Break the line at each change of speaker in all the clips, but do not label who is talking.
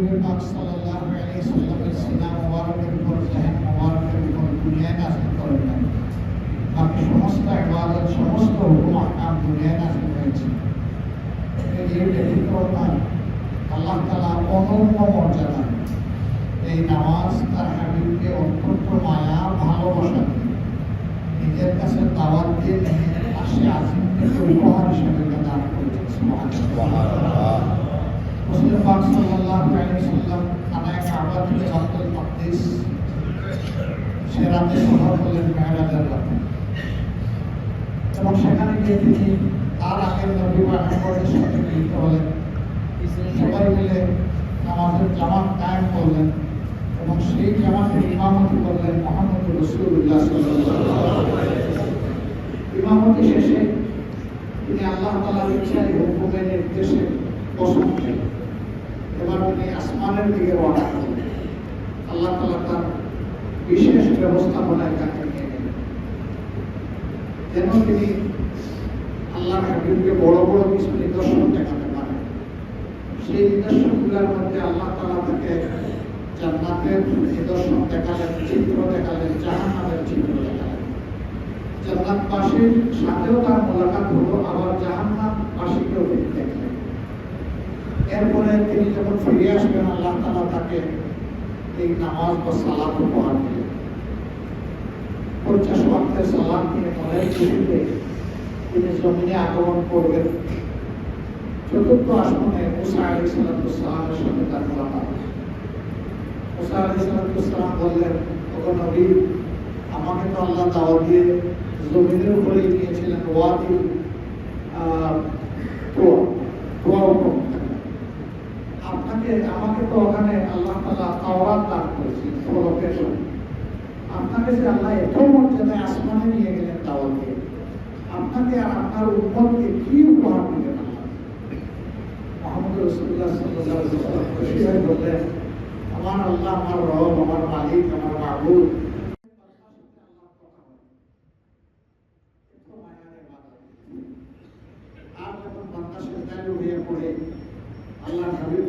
হাবিবের পাক সাল্লাল্লাহু আলাইহি সাল্লামের সিনা মুবারকের উপর জাহান মুবারকের উপর দুনিয়ায় নাযিল করেন নাই বাকি সমস্ত ইবাদত সমস্ত হুকুম আহকাম দুনিয়ায় নাযিল হয়েছে এই ব্যতিক্রমতা আল্লাহ তাআলা অনন্য মর্যাদা এই নামাজ তার হাবিবকে অত্যন্ত মায়া ভালোবাসা নিজের কাছে দাওয়াত দিয়ে আসে আজিমকে উপহার হিসেবে দান করেছে এবং সেখানে তার আগের মিলে নামাজের জামাত কায়েম করলেন এবং সেই জামাতের ইমামতি করলেন মোহাম্মদ রসুল্লাহ ইমামতি শেষে আল্লাহ তালার ইচ্ছায় নির্দেশে বসন এবার তিনি আসমানের দিকে রওনা করলেন আল্লাহ তালা তার বিশেষ ব্যবস্থাপনায় তাকে নিয়ে গেলেন। যেন তিনি আল্লাহ হাবিবকে বড় বড় কিছু নিদর্শন দেখাতে পারেন। সেই নিদর্শনগুলোর মধ্যে আল্লাহ তালা তাকে জান্নাতের নিদর্শন দেখালেন, চিত্র দেখালেন, জাহান্নামের চিত্র দেখালেন। জান্নাতবাসীর সাথেও তার মোলাকাত হলো, আবার জাহান্নাম বাসীকেও দেখলেন এরপরে তিনি যখন ফিরে আসবেন, আল্লাহ তালা তাকে এই নামাজ বা সালাত উপহার দিলেন পঞ্চাশ ওয়াক্তের সালাম নিয়ে মনের খুশিতে তিনি জমিনে আগমন করবেন। চতুর্থ আসমানে মুসা আলী সালামের সাথে তার মোলাকাত। মুসা আলী সালাম বললেন তখন নবী, আমাকে তো আল্লাহ দাওয়া দিয়ে জমিনের উপরেই নিয়েছিলেন। ওয়াদি টোয়া টোয়া হুকুম আমাকে তো ওখানে আল্লাহ তালা তাওরাত দান করেছেন আপনাকে যে আল্লাহ এত মর্যাদায় আসমানে নিয়ে গেলেন দিয়ে আপনাকে আর আপনার উম্মতকে কি উপহার দিলেন আল্লাহ?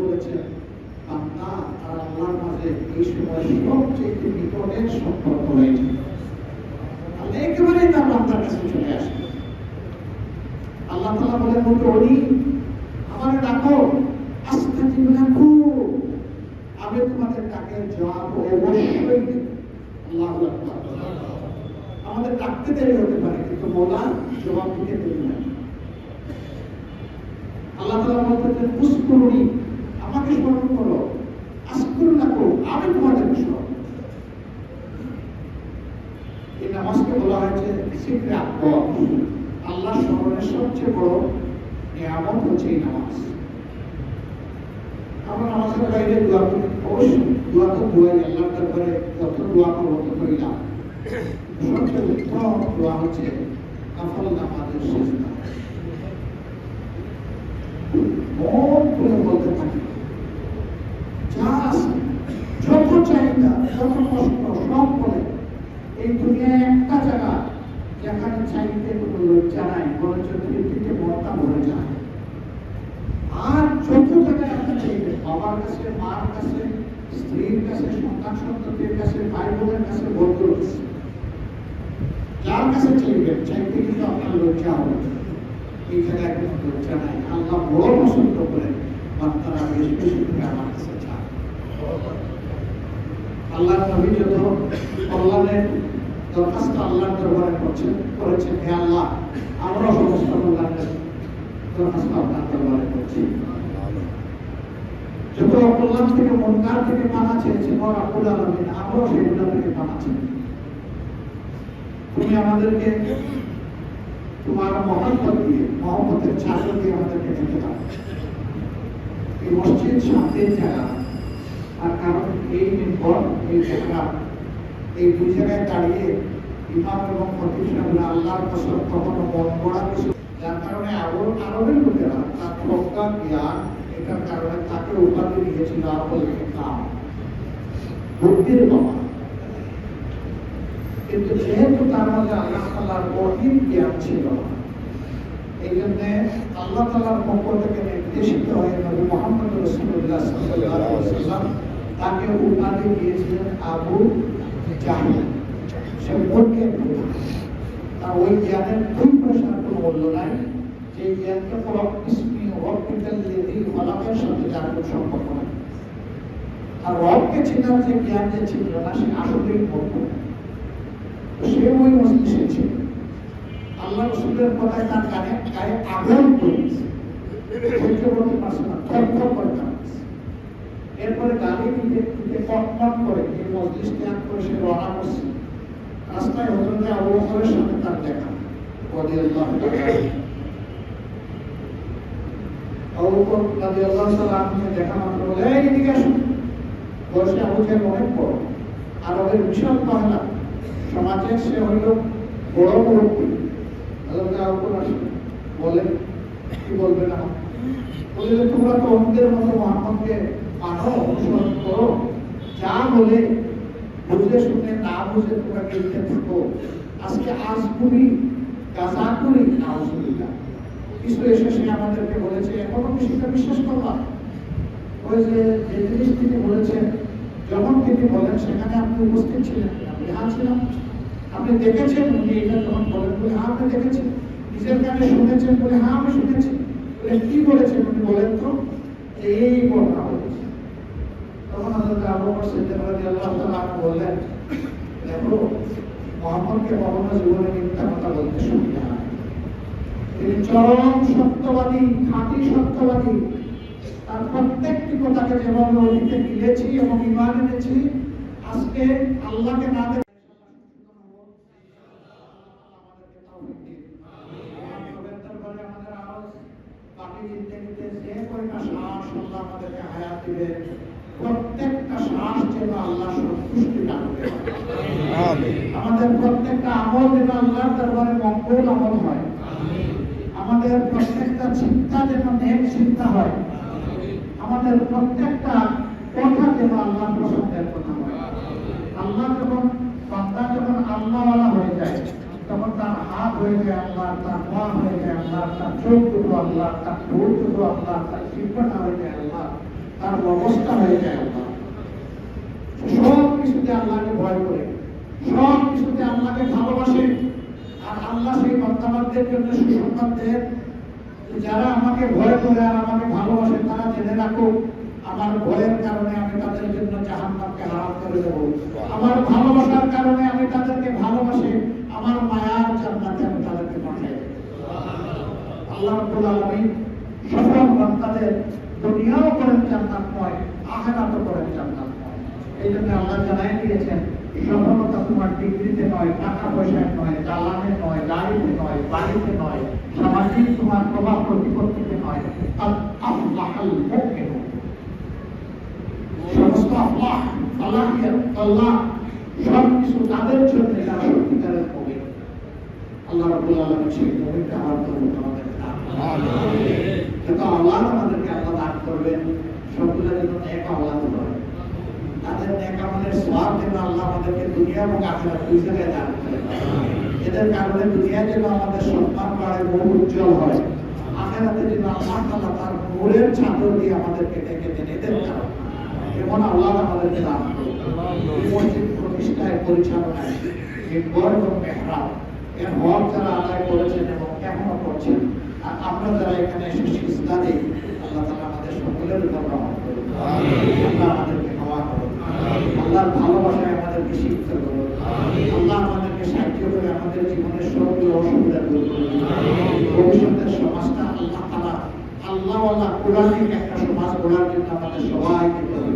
বলেছেন বান্দা আর আল্লাহর মাঝে এই সময় সবচেয়ে নিকটের সম্পর্ক আল্লাহ একেবারেই তার বান্দার কাছে চলে আসে। আল্লাহ তাআলা বলেন বন্ধু অলি আমাকে ডাকো। আস্তে রাখো। আমি তোমাদের ডাকের জবাব অবশ্যই আল্লাহু আমাদের ডাকতে দেরি হতে পারে, কিন্তু মোলা জবাব দিতে দেরি না আল্লাহ তালা বলতেছেন পুষ্করণী আমাকে স্মরণ করো আস্কুর না করো আমি তোমাদেরকে স্মরণ করব। এই নামাজকে বলা হয়েছে সিকরে আল্লাহ স্মরণের সবচেয়ে বড় নিয়ামত হচ্ছে এই নামাজ। আমরা নামাজের বাইরে দোয়া করি। অবশ্যই দোয়া তো দোয়াই আল্লাহর দরবারে যত দোয়া করব তত করি না। সবচেয়ে উত্তম দোয়া হচ্ছে নফল নামাজের শেষ মন খুলে বলতে থাকি যা আছে, যত চাহিদা, যত কষ্ট, সব বলে, এই দুনিয়ায় একটা জায়গা যেখানে চাইতে কোনো লজ্জা নাই বরঞ্চ তৃপ্তিতে মনটা ভরে যায়। আর যত জায়গায় আপনি বাবার কাছে, মার কাছে, স্ত্রীর কাছে, সন্তান সন্ততির কাছে ভাই বোনের কাছে বন্ধুর যার কাছে চাইবেন চাইতে কিন্তু আপনার লজ্জা হবে। লজ্জা নাই। আল্লাহ বড় পছন্দ করেন বাচ্চারা বেশি করে আমার কাছে আল্লাহ নবী যত কল্যাণের দরখাস্ত আল্লাহর দরবারে করছেন করেছেন, হে আল্লাহ, আমরা সমস্ত কল্যাণের দরখাস্ত আপনার দরবারে করছি যত অকল্যাণ থেকে মনকার থেকে পানা চেয়েছে বড় আকুল আলমিন, আমরাও সেগুলো থেকে পানা তুমি আমাদেরকে তোমার মহব্বত দিয়ে, মহব্বতের চাদর দিয়ে আমাদেরকে দিতে পারো এই মসজিদ শান্তির জায়গা আর কারণ এই নির্ভর এই জায়গা এই দুই জায়গায় দাঁড়িয়ে ইমাম এবং খতিব আল্লাহর কসম কখনো মন গড়া কিছু যার কারণে আরব আরবের লোকেরা তার প্রজ্ঞা, জ্ঞান, এটার কারণে তাকে উপাধি দিয়েছিল বুদ্ধির বাবা কিন্তু যেহেতু তার মধ্যে আল্লাহ অহিম জ্ঞান ছিল, এই জন্য আল্লাহ তালার পক্ষ থেকে নির্দেশিত হয়ে নবী মোহাম্মদ রসুল্লাহ তাকে উপাধি দিয়েছিলেন আবু জাহিল। সে আর ওই জ্ঞানের দুই পয়সার কোনো মূল্য নাই। যে জ্ঞানকে কোনো সাথে যার কোনো সম্পর্ক নাই। আর রবকে যে জ্ঞান যে ছিল না, সে আসলেই মূর্খ সে ওই মস্তিষ্কে ছিল। আল্লাহ রসুলের কথায় তার গানে গায়ে আগুন করেছে করতে পারছে না এরপরে গাড়ি দিতে দিতে কটমট করে এই মজলিস ত্যাগ করে সে রওনা করছে। রাস্তায় হজরতে আবু বকরের সাথে তার দেখা। রাদিয়াল্লাহু তাআলা আবু বকর রাদিয়াল্লাহু তাআলা দেখা মাত্র বলে, এই, এদিকে আসুন বয়সে আবু জাহেল অনেক বড়। আরবের বিশাল মহিলা সমাজের সে হইল বড় মুরব্বী। হজরতে আবু বকর আসেন বলেন কি বলবেন আমার বলে, তোমরা তো অন্যদের মতো মোহাম্মদকে মানো অনুসরণ করো। যা বলে বুঝে শুনে না বুঝে তোমরা গেলতে থাকো। আজকে আজ করি গাজা করি কিছু এসে সে আমাদেরকে বলেছে, এখনও সেটা বিশ্বাস করলাম ওই যে যে জিনিস তিনি বলেছেন, যখন তিনি বলেন, সেখানে আপনি উপস্থিত ছিলেন হ্যাঁ ছিলাম। আপনি দেখেছেন উনি এটা যখন বলেন বলে হ্যাঁ আপনি দেখেছেন নিজের কানে শুনেছেন বলে হ্যাঁ আমি শুনেছি। বলে, কি বলেছেন? উনি বলেন তো, এই ঘটনা শুনি না। প্রত্যেকটি আজকে আল্লাহকে না দেখে প্রত্যেকটা শ্বাস যেন আল্লাহ সন্তুষ্টি লাভ করে
আমিন
আমাদের প্রত্যেকটা আমল যেন আল্লাহর দরবারে মঙ্গল আমল হয়। আমাদের প্রত্যেকটা চিন্তা যেন নেক চিন্তা হয়। আমাদের প্রত্যেকটা কথা যেন আল্লাহ পছন্দের কথা হয়। আল্লাহ যখন বান্দা যখন আল্লাহওয়ালা হয়ে যায়, তখন তার হাত হয়ে যায় আল্লাহ তার পা হয়ে যায় আল্লাহ তার চোখ দুটো আল্লাহ তার ঠোঁট দুটো আল্লাহ তার শিল্পটা হয়ে যায় আল্লাহ তার অবস্থা হয়ে যায় আল্লাহ সব কিছুতে আল্লাহকে ভয় করে। সব কিছুতে আল্লাহকে ভালোবাসে। আর আল্লাহ সেই বান্দাবাদদের জন্য সুসংবাদ যারা আমাকে ভয় করে আর আমাকে ভালোবাসে, তারা জেনে রাখো আমার ভয়ের কারণে আমি তাদের জন্য জাহান্নামকে হারাম করে দেব। আমার ভালোবাসার কারণে আমি তাদেরকে ভালোবাসি, আমার মায়ার জান্নাতে আমি তাদেরকে পাঠাই আল্লাহ রাব্বুল আলামিন সফল বান্দাদের দুনিয়াও করেন জান্নাতময় আখিরাতও করেন জান্নাতময় এই জন্য আল্লাহ জানাই দিয়েছেন সফলতা তোমার ডিগ্রিতে নয় টাকা পয়সায় নয় দালানে নয় গাড়িতে নয় বাড়িতে নয় সামাজিক তোমার প্রভাব প্রতিপত্তিতে নয় সমস্ত আল্লাহ তাদের জন্য যারা সত্যিকারের মুমিন। আল্লাহ সেই আমার তো আমাদের কিন্তু আল্লাহ আমাদেরকে আল্লাহ দান করবেন সবগুলো যেন এক আল্লাহ হয় তাদের নেক আমলের সওয়াব যেন আল্লাহ আমাদেরকে দুনিয়া এবং আখিরাত দুই জায়গায় দান করেন এদের কারণে দুনিয়া যেন আমাদের সম্মান বাড়ে বহু উজ্জ্বল হয়। আখিরাতে যেন আল্লাহ তাআলা তার নূরের চাদর দিয়ে আমাদেরকে ঢেকে দেন এদের কারণে। এমন আল্লাহ আমাদেরকে দান করুন। প্রতিষ্ঠায় পরিচালনায় মেহরাব। এর হক যারা আদায় করেছেন এবং এখনও করছেন আর আমরা যারা এখানে এসে সিজদা দিই আল্লাহ তাআলা আমাদের সকলের উপর রহমত করুন আল্লাহ আমাদেরকে ক্ষমা করুন আল্লাহর ভালোবাসায় আমাদেরকে শিক্ষিত করো আল্লাহ আমাদেরকে সাহায্য করে আমাদের জীবনের সকল অসুবিধা দূর করুন ভবিষ্যতের সমাজটা আল্লাহ আল্লাহ আল্লাহ কোরআনিক একটা সমাজ গড়ার জন্য আমাদের সবাইকে করুন।